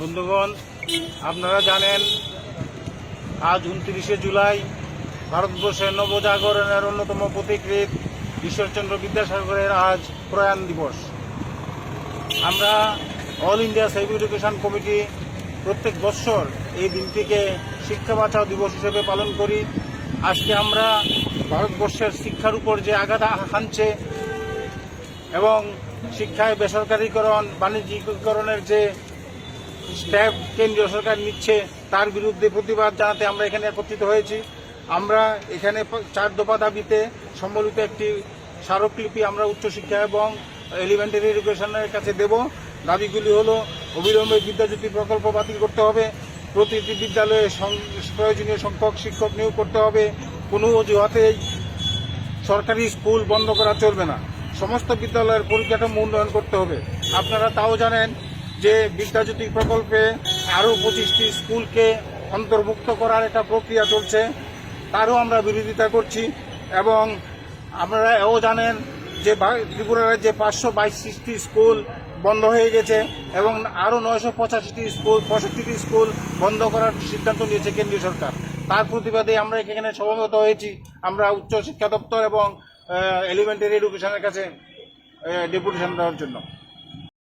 বন্ধুগণ, আপনারা জানেন, আজ উনত্রিশে জুলাই ভারতবর্ষের নবজাগরণের অন্যতম প্রতিকৃত ঈশ্বরচন্দ্র বিদ্যাসাগরের আজ প্রয়াণ দিবস। আমরা All India Save Education Committee প্রত্যেক বৎসর এই দিনটিকে শিক্ষা বাঁচাও দিবস হিসেবে পালন করি। আজকে আমরা ভারতবর্ষের শিক্ষার উপর যে আঘাত হানছে এবং শিক্ষায় বেসরকারীকরণ, বাণিজ্যিকরণের যে স্ট্যাব কেন্দ্রীয় সরকার নিচ্ছে, তার বিরুদ্ধে প্রতিবাদ জানাতে আমরা এখানে একত্রিত হয়েছি। আমরা এখানে চার দফা দাবিতে সম্বলিত একটি স্মারকলিপি আমরা উচ্চশিক্ষা এবং এলিমেন্টারি এডুকেশনের কাছে দেব। দাবিগুলি হলো, অবিলম্বে বিদ্যাজ্যোতি প্রকল্প বাতিল করতে হবে, প্রতিটি বিদ্যালয়ে প্রয়োজনীয় সংখ্যক শিক্ষক নিয়োগ করতে হবে, কোনো অজুহাতেই সরকারি স্কুল বন্ধ করা চলবে না। সমস্ত বিদ্যালয়ের পরিকাঠামো উন্নয়ন করতে হবে। আপনারা তাও জানেন যে বিদ্যাজ্যোতি প্রকল্পে আরও পঁচিশটি স্কুলকে অন্তর্ভুক্ত করার একটা প্রক্রিয়া চলছে, তারও আমরা বিরোধিতা করছি এবং আপনারা এও জানেন যে বা- ত্রিপুরা রাজ্যে পাঁচশো বাইশটি স্কুল বন্ধ হয়ে গেছে এবং আরও নয়শো পঁচাশিটি স্কুল, পঁয়ষট্টিটি স্কুল বন্ধ করার সিদ্ধান্ত নিয়েছে কেন্দ্রীয় সরকার। তার প্রতিবাদে আমরা এখানে সমবেত হয়েছি। আমরা উচ্চ শিক্ষা দপ্তর এবং এলিমেন্টারি এডুকেশনের কাছে ডেপুটেশন দেওয়ার জন্য।